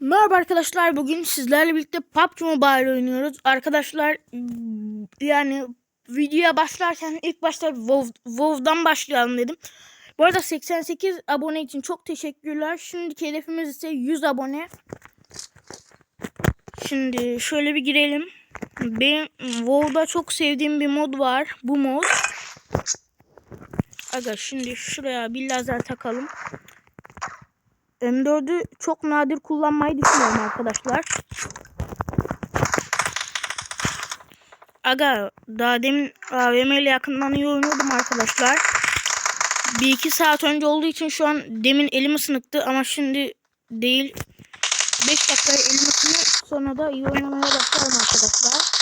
Merhaba arkadaşlar bugün sizlerle birlikte PUBG Mobile oynuyoruz. Arkadaşlar yani videoya başlarken ilk başta WoW, WoW'dan başlayalım dedim. Bu arada 88 abone için çok teşekkürler. Şimdiki hedefimiz ise 100 abone. Şimdi şöyle bir girelim. Benim WoW'da çok sevdiğim bir mod var. Bu mod. Aga şimdi şuraya bir lazer takalım. M4'ü çok nadir kullanmayı düşünüyorum arkadaşlar. Aga daha demin AVM ile yakından iyi oynuyordum arkadaşlar. Bir iki saat önce olduğu için şu an demin elim ısınıktı ama şimdi değil. 5 dakikaya elim ısınıyor sonra da iyi oynamaya başlarım arkadaşlar.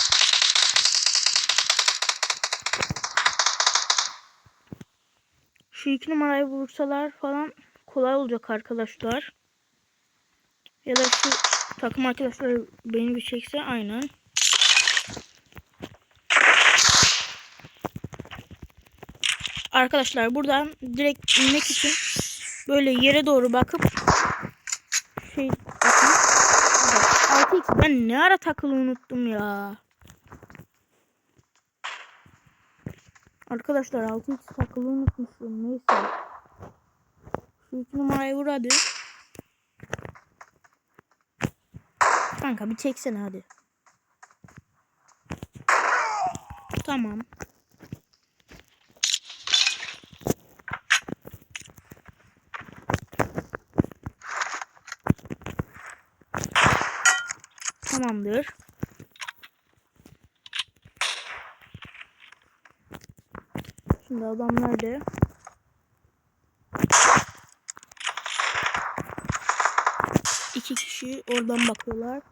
Şu iki numarayı vursalar falan kolay olacak arkadaşlar. Ya da şu takım arkadaşlar beni bir çekse aynen. Arkadaşlar buradan direkt inmek için böyle yere doğru bakıp şey bakın. 6x ben ne ara takılı unuttum ya. Arkadaşlar 6x takılı unutmuşum neyse. Şu iki numarayı vur hadi. Kanka bir çeksene hadi. Tamam. Tamamdır. Şimdi adam nerede? İki kişi oradan bakıyorlar.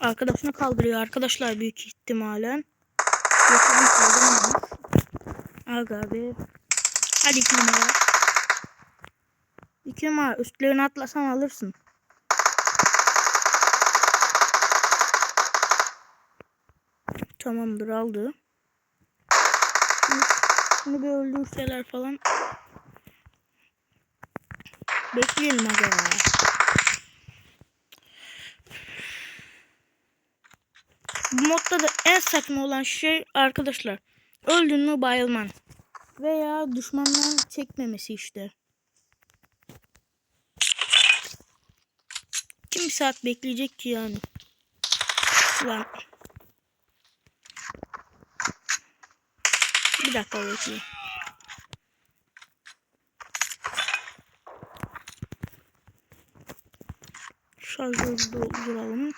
Arkadaşını kaldırıyor arkadaşlar büyük ihtimalen. Yoksa kaldırmamış. Aga be. Hadi iki numara. İki numara üstlerine atlasan alırsın. Tamamdır aldı. Şimdi, şimdi bir öldürseler falan. Bekleyelim aga Bu modda da en saçma olan şey arkadaşlar. Öldün mü bayılman. Veya düşmandan çekmemesi işte. Kim saat bekleyecek ki yani. Ulan. Bir dakika bekle. Şarjörü dolduralım.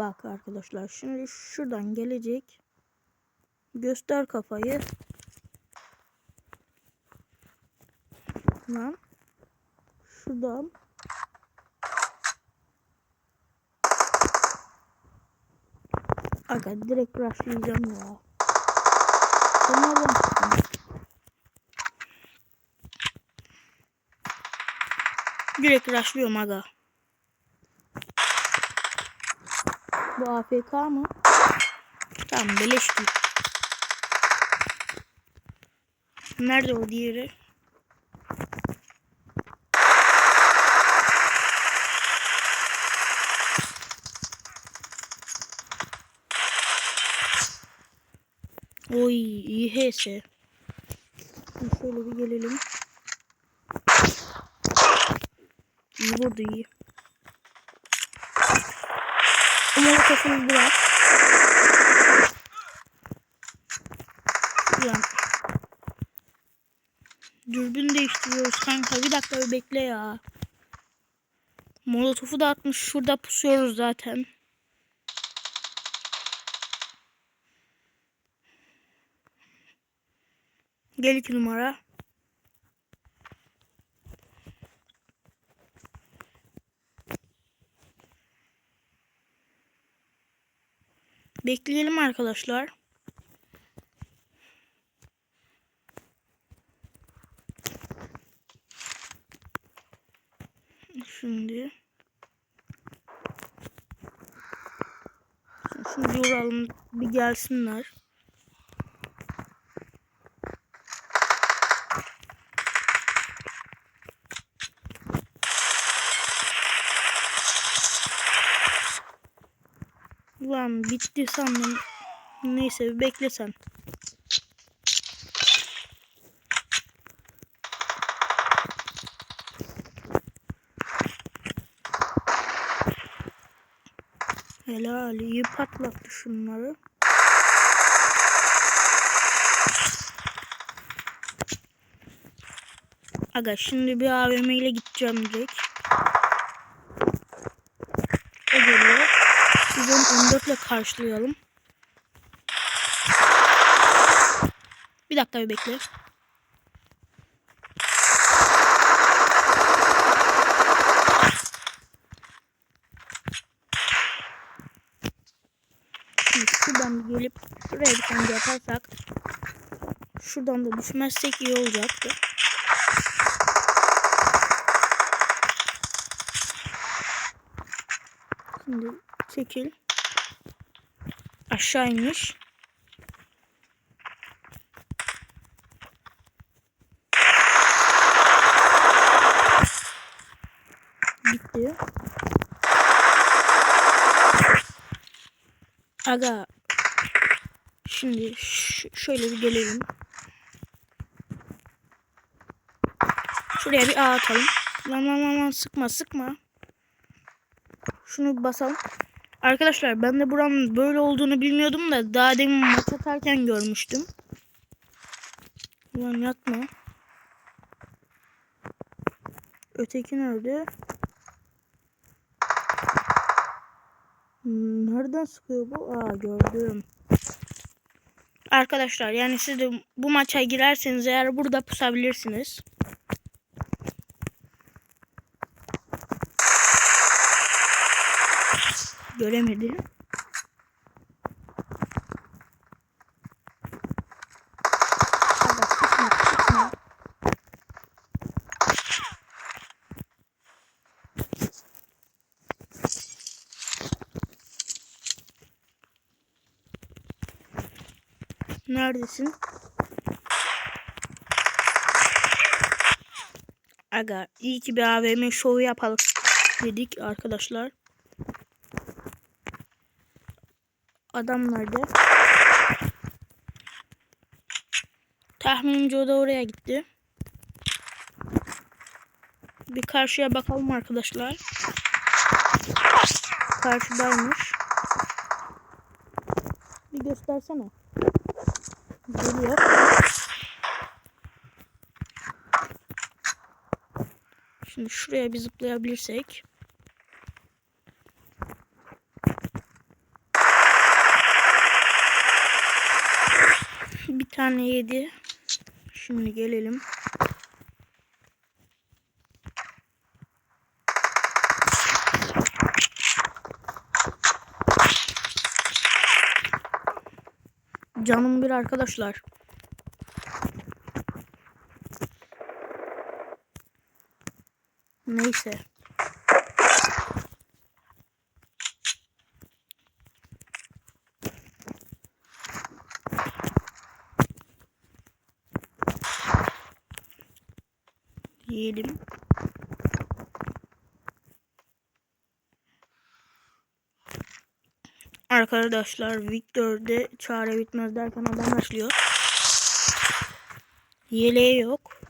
Bak arkadaşlar şimdi şuradan gelecek. Göster kafayı. Lan. Şuradan. Aga direkt rushlayacağım ya. Çıktın? Direkt rushlıyorum aga. Bu AFK mı? Tamam beleş değil. Nerede o diğeri? Oy iyi. Şimdi şöyle bir gelelim. İyi vurdu iyi. Kafamı bırak. Ulan. Dürbün değiştiriyoruz kanka. Bir dakika bir bekle ya. Molotofu da atmış. Şurada pusuyoruz zaten. Gel iki numara. Bekleyelim arkadaşlar. Şimdi Şimdi vuralım bir gelsinler. Ulan bitti sandım. Neyse bir bekle sen. Helal iyi patlattı şunları. Aga şimdi bir AVM ile gideceğim direkt. O geliyor. Biz onu 14 ile karşılayalım. Bir dakika bir bekle. Şimdi şuradan gelip şuraya bir tane yaparsak şuradan da düşmezsek iyi olacaktı. Şimdi çekil. Aşağı inmiş. Gitti. Aga. Şimdi şöyle bir gelelim. Şuraya bir ağ atalım. Lan lan lan sıkma sıkma. Şunu basalım. Arkadaşlar ben de buranın böyle olduğunu bilmiyordum da daha demin maç atarken görmüştüm. Ulan yatma. Öteki nerede? Hmm, Nereden sıkıyor bu? Aa gördüm. Arkadaşlar yani siz de bu maça girerseniz eğer burada pusabilirsiniz. Göremedi. Hadi sıkma sıkma. Neredesin? Aga iyi ki bir AVM şovu yapalım dedik arkadaşlar. Adam nerede? Tahminimce o da oraya gitti. Bir karşıya bakalım arkadaşlar. Karşıdaymış. Bir göstersene. Geliyor. Şimdi şuraya bir zıplayabilirsek. Bir tane yedi. Şimdi gelelim. Canım bir arkadaşlar. Neyse. Yiyelim. Arkadaşlar Victor'de çare bitmez derken adam başlıyor. Yeleği yok.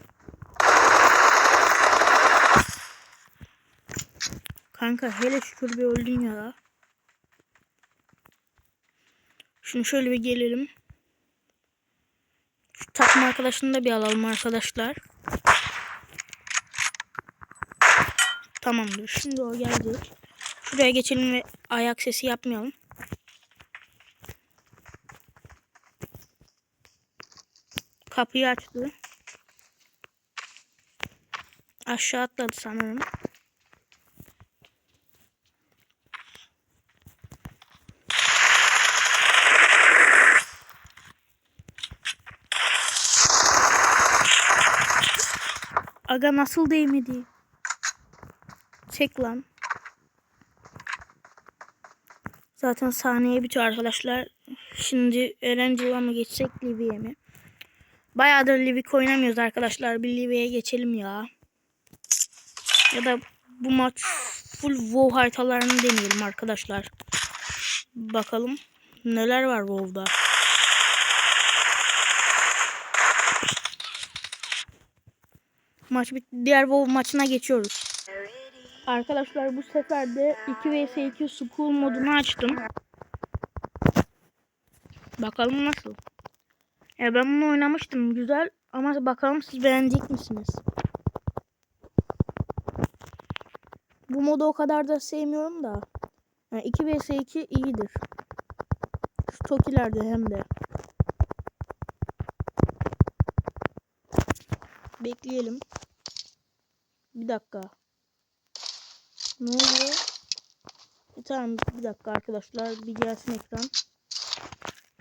Kanka hele şükür bir öldün ya. Şimdi şöyle bir gelelim. Şu takım arkadaşını da bir alalım arkadaşlar. Tamamdır. Şimdi o gelecek. Şuraya geçelim ve ayak sesi yapmayalım. Kapıyı açtı. Aşağı atladı sanırım. Aga nasıl değmedi? Çek lan. Zaten sahneye bitiyor arkadaşlar. Şimdi Erencil'a mı geçsek Livy'ye mi? Bayağıdır Livik oynamıyoruz arkadaşlar. Bir Livy'ye geçelim ya. Ya da bu maç full WoW haritalarını deneyelim arkadaşlar. Bakalım neler var WoW'da. Maç bitti. Diğer WoW maçına geçiyoruz. Arkadaşlar bu sefer de 2 vs 2 school modunu açtım. Bakalım nasıl. Ya ben bunu oynamıştım güzel ama bakalım siz beğenecek misiniz? Bu modu o kadar da sevmiyorum da. Yani 2 vs 2 iyidir. Şu Tokilerde hem de. Bekleyelim. Bir dakika. Ne oluyor? E, tamam bir dakika arkadaşlar bir gelsin ekran.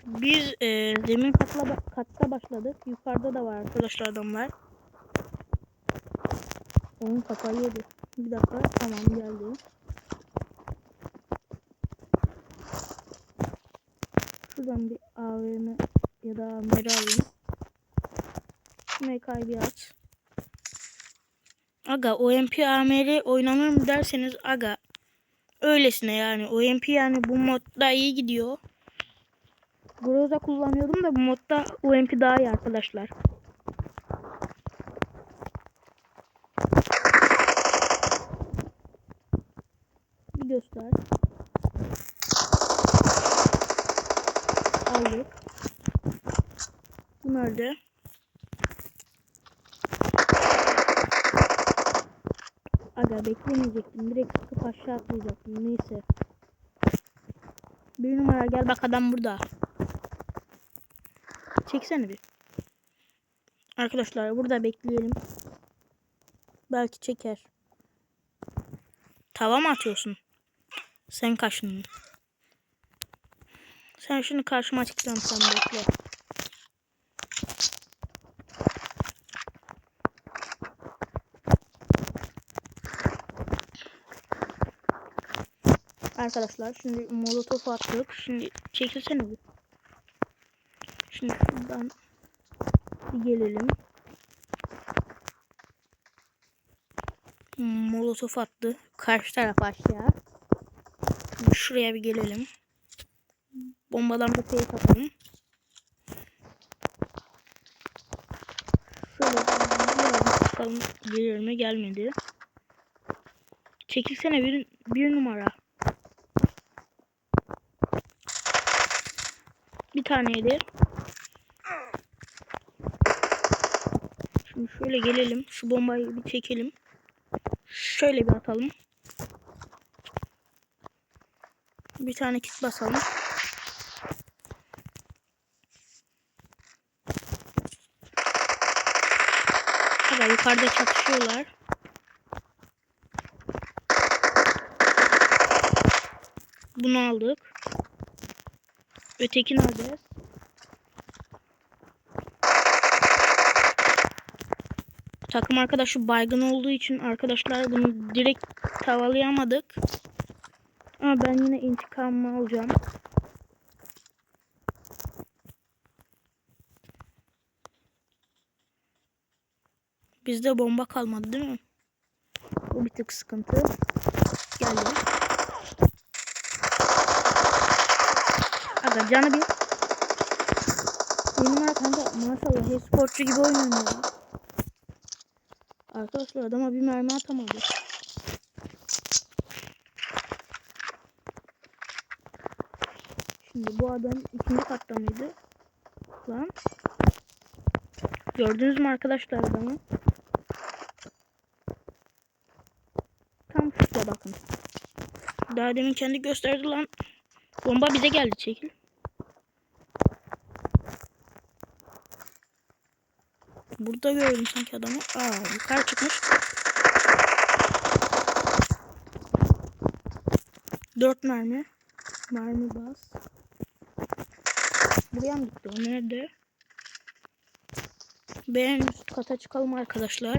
Biz e, zemin katla, katta başladık. Yukarıda da var arkadaşlar adamlar. Onun kafayı yedi. Bir dakika tamam geldi. Şuradan bir AVM ya da AMR alayım. MK'yı bir aç. Aga OMP AMR oynanır mı derseniz aga öylesine yani OMP yani bu modda iyi gidiyor. Groza kullanıyordum da bu modda UMP daha iyi arkadaşlar. Bir göster. Aldık. Bu nerede? Aga beklemeyecektim. Direkt sıkıp aşağı atlayacaktım. Neyse. Bir numara gel bak adam burada. Çeksene bir. Arkadaşlar burada bekleyelim. Belki çeker. Tava mı atıyorsun? Sen kaşındın. Sen şimdi karşıma çıkacağım sen bekle. Arkadaşlar şimdi molotof attık. Şimdi çekilsene bir. Şimdi şuradan bir gelelim. Molotof attı. Karşı taraf aşağı. Şimdi şuraya bir gelelim. Bombadan da fake atalım. Şöyle bakalım gelir mi gelmedi. Çekilsene bir, bir numara. Bir taneydi. Şimdi şöyle gelelim. Şu bombayı bir çekelim. Şöyle bir atalım. Bir tane kit basalım. Hadi yukarıda çatışıyorlar. Bunu aldık. Ötekini alacağız. Takım arkadaşı baygın olduğu için arkadaşlar bunu direkt tavalayamadık. Ama ben yine intikamımı alacağım. Bizde bomba kalmadı değil mi? Bu bir tık sıkıntı. Geldi. Aga canı bir. Benim kanka maşallah e-sporcu gibi oynuyor ya. Arkadaşlar adama bir mermi atamadı. Şimdi bu adam ikinci katta mıydı? Lan. Gördünüz mü arkadaşlar adamı? Tam şurada bakın. Daha demin kendi gösterdi lan. Bomba bize geldi çekil. Burada gördüm sanki adamı. Aa yukarı çıkmış. Dört mermi. Mermi bas. Buraya mı gitti o? Nerede? Ben üst kata çıkalım arkadaşlar.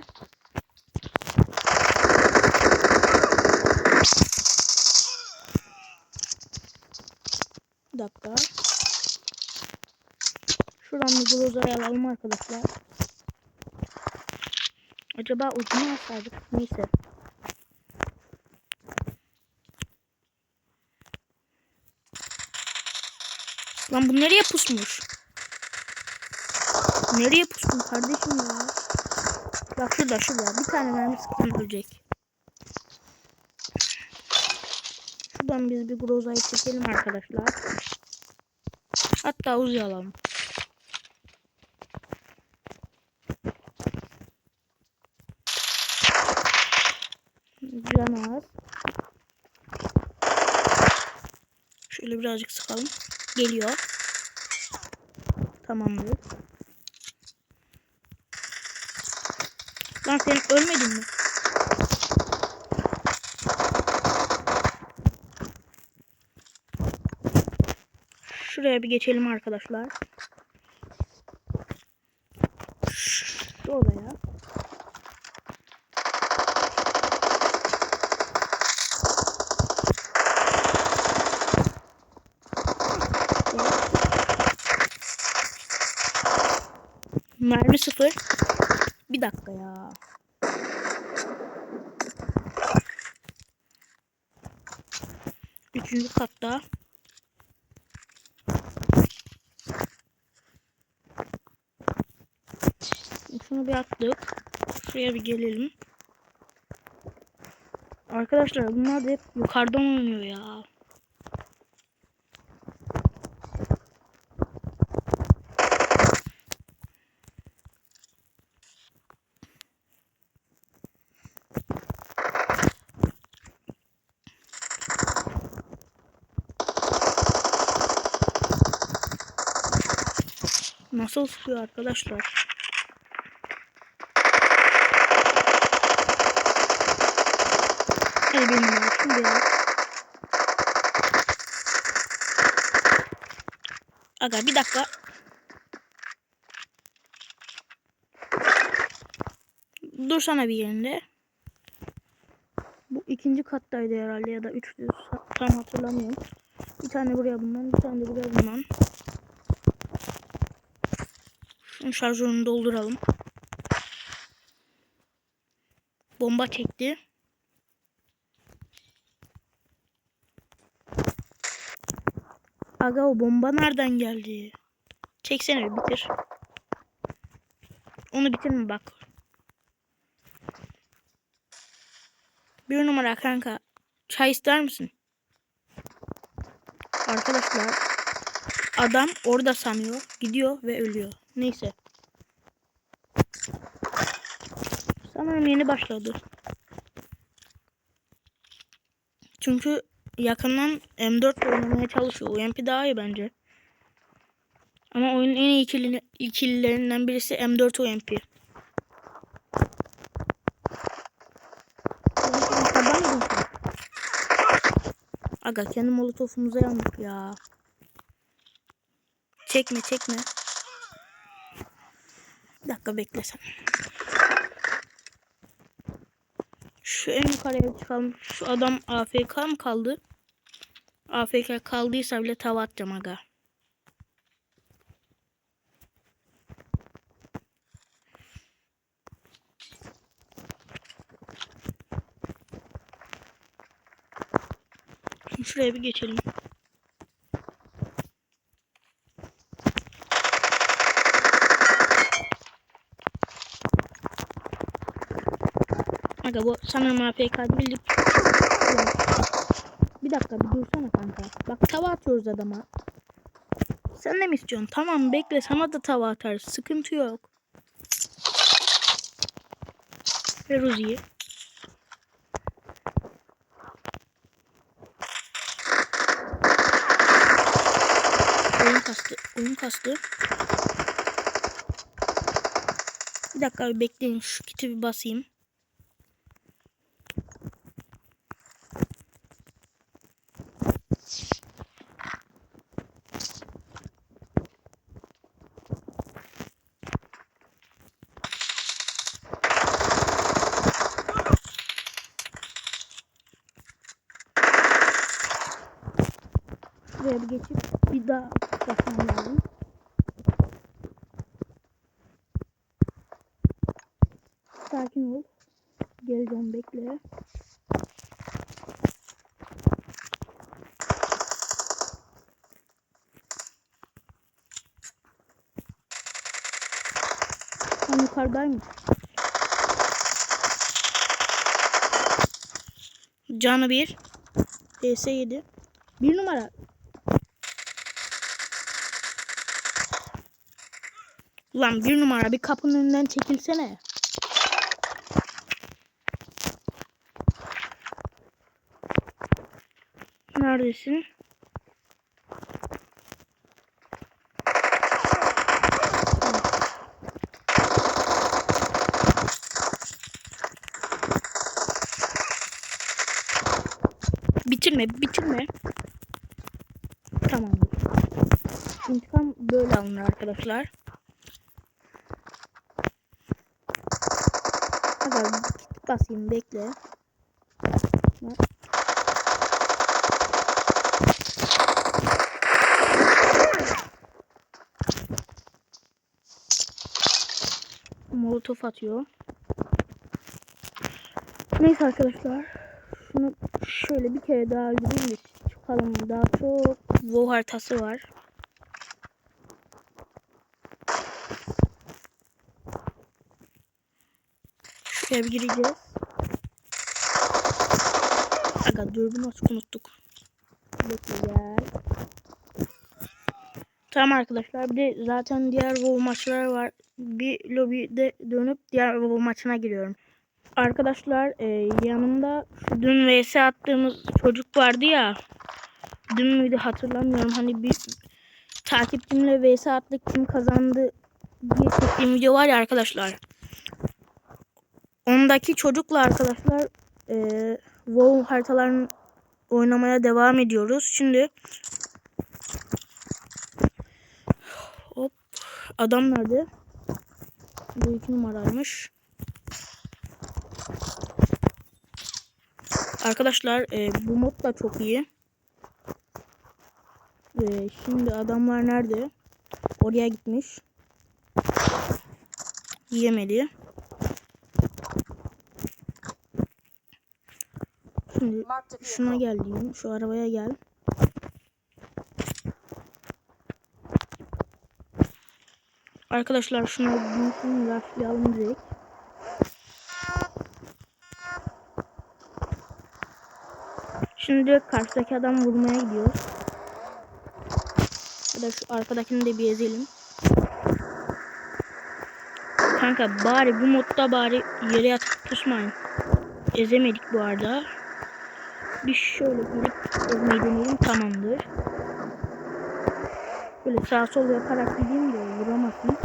Dakika. Şuradan bir glozayı alalım arkadaşlar. Acaba ucunu alsaydık. Neyse. Lan bu nereye pusmuş? Nereye pusmuş kardeşim ya? Bak şurada şurada. Bir tane mermi sıkıntı ölecek. Şuradan biz bir grozayı çekelim arkadaşlar. Hatta uzayalım. Şöyle birazcık sıkalım. Geliyor. Tamamdır. Lan sen ölmedin mi? Şuraya bir geçelim arkadaşlar. 0 Bir dakika ya. Üçüncü katta. Şunu bir attık. Şuraya bir gelelim. Arkadaşlar bunlar da hep yukarıdan oynuyor ya. Nasıl sıkıyor arkadaşlar? Hadi benim olsun. Aga bir dakika. Dursana bir yerinde. Bu ikinci kattaydı herhalde ya da üçtü. Tam hatırlamıyorum. Bir tane buraya bundan, bir tane de buraya bundan. Şunun şarjörünü dolduralım. Bomba çekti. Aga o bomba nereden geldi? Çeksene bitir. Onu bitirme bak. Bir numara kanka. Çay ister misin? Arkadaşlar adam orada sanıyor. Gidiyor ve ölüyor. Neyse. Sanırım yeni başladı. Çünkü yakından M4 oynamaya çalışıyor. UMP daha iyi bence. Ama oyunun en iyi ikili, ikililerinden birisi M4 UMP. Aga kendi molotofumuza yandık ya. Çekme çekme. Dakika beklesen. Şu en yukarıya çıkalım. Şu adam AFK mı kaldı? AFK kaldıysa bile tava atacağım aga. Şuraya bir geçelim. Aga bu sanırım AFK bildik. Bir dakika bir dursana kanka. Bak tava atıyoruz adama. Sen de mi istiyorsun? Tamam bekle sana da tava atarız. Sıkıntı yok. Ver Uzi'yi. Oyun kastı. Oyun kastı. Bir dakika bir bekleyin. Şu kiti bir basayım. Şuraya bir geçip bir daha basmam lazım. Sakin ol. Geleceğim bekle. Tam yukarıdaymış. Canı bir. PS 7. Bir numara. Ulan bir numara bir kapının önünden çekilsene. Neredesin? Bitirme, bitirme. Tamam. İntikam böyle alınır arkadaşlar. Hadi basayım bekle. Molotof atıyor. Neyse arkadaşlar. Şöyle bir kere daha de çıkalım. Daha çok WoW haritası var. Şuraya bir gireceğiz. Aga dürbün açık unuttuk. Bekle. Tamam arkadaşlar bir de zaten diğer WoW maçları var. Bir lobide dönüp diğer WoW maçına giriyorum. Arkadaşlar e, yanımda şu dün vs attığımız çocuk vardı ya. Dün müydü hatırlamıyorum. Hani bir takipçimle vs attık kim kazandı diye çektiğim video var ya arkadaşlar. Ondaki çocukla arkadaşlar e, WoW haritalarını oynamaya devam ediyoruz. Şimdi hop adam nerede? Bu iki numaraymış. Arkadaşlar e, bu mod da çok iyi. E, şimdi adamlar nerede? Oraya gitmiş. Yemedi. Şimdi şuna gel diyeyim. Şu arabaya gel. Arkadaşlar şuna binsini raflayalım direkt. Şimdi direkt karşıdaki adam vurmaya gidiyoruz. Ya da şu arkadakini de bir ezelim. Kanka bari bu modda bari yere yatıp pusmayın. Ezemedik bu arada. Bir şöyle girip ezmeyi deneyelim tamamdır. Böyle sağ sol yaparak gideyim de vuramasın.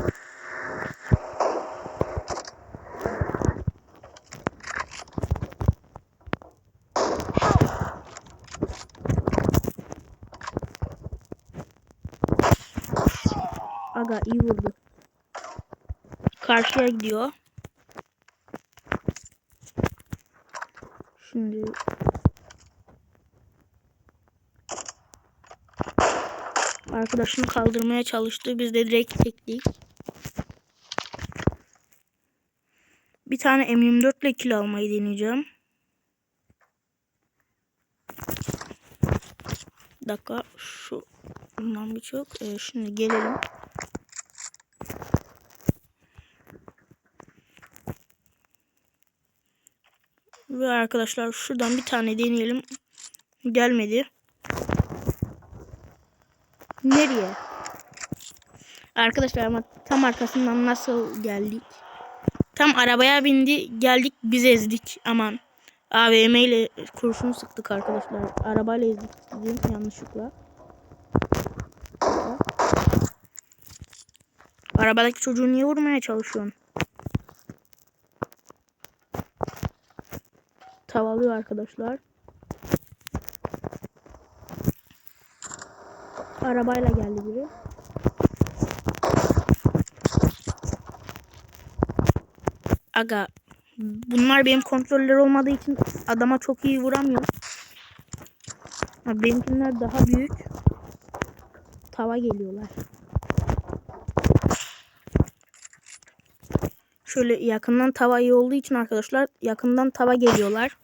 Aga iyi vurdu. Karşıya gidiyor. Şimdi arkadaşını kaldırmaya çalıştı. Biz de direkt çektik. Bir tane M24 ile kill almayı deneyeceğim. Bir dakika şu bundan birçok. Ee, şimdi gelelim. Ve arkadaşlar şuradan bir tane deneyelim. Gelmedi. Nereye? Arkadaşlar ama tam arkasından nasıl geldik? Tam arabaya bindi geldik biz ezdik aman. AVM ile kurşun sıktık arkadaşlar. Arabayla ezdik dedim yanlışlıkla. Arabadaki çocuğu niye vurmaya çalışıyorsun? Tavalıyor arkadaşlar. Arabayla geldi biri. Aga bunlar benim kontroller olmadığı için adama çok iyi vuramıyor. Ha, benimkiler daha büyük. Tava geliyorlar. Şöyle yakından tava iyi olduğu için arkadaşlar yakından tava geliyorlar.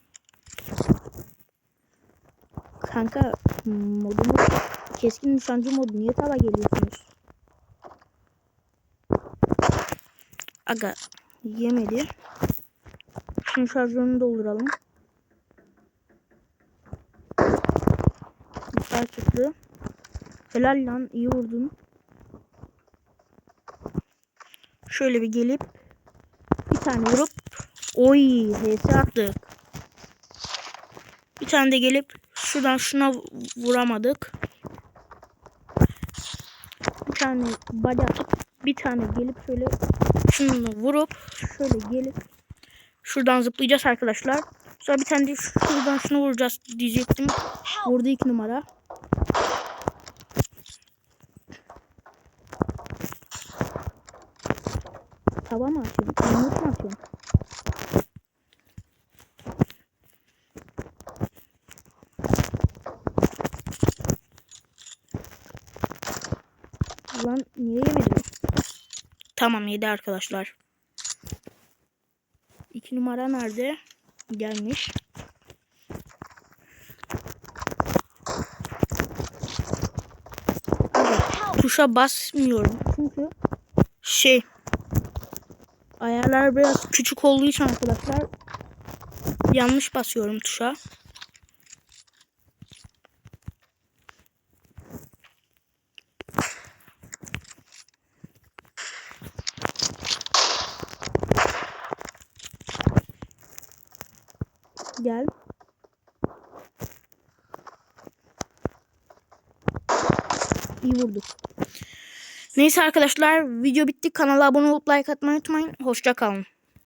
Kanka modumuz keskin nişancı modu niye tava geliyorsunuz? Aga yemedi. Şunun şarjörünü dolduralım. Yukarı çıktı. Helal lan iyi vurdun. Şöyle bir gelip bir tane vurup oy HS attık. Bir tane de gelip şuradan şuna vuramadık. Bir tane body atıp bir tane gelip şöyle şunu vurup şöyle gelip şuradan zıplayacağız arkadaşlar. Sonra bir tane de şuradan şunu vuracağız diyecektim. Vurdu iki numara. Tava mı atıyorsun? Yumruk mu atıyorsun? Lan niye yemedi? Tamam yedi arkadaşlar. İki numara nerede? Gelmiş. Tuşa basmıyorum. Çünkü şey ayarlar biraz küçük olduğu için arkadaşlar yanlış basıyorum tuşa. Gel. İyi vurduk. Neyse arkadaşlar video bitti. Kanala abone olup like atmayı unutmayın. Hoşça kalın.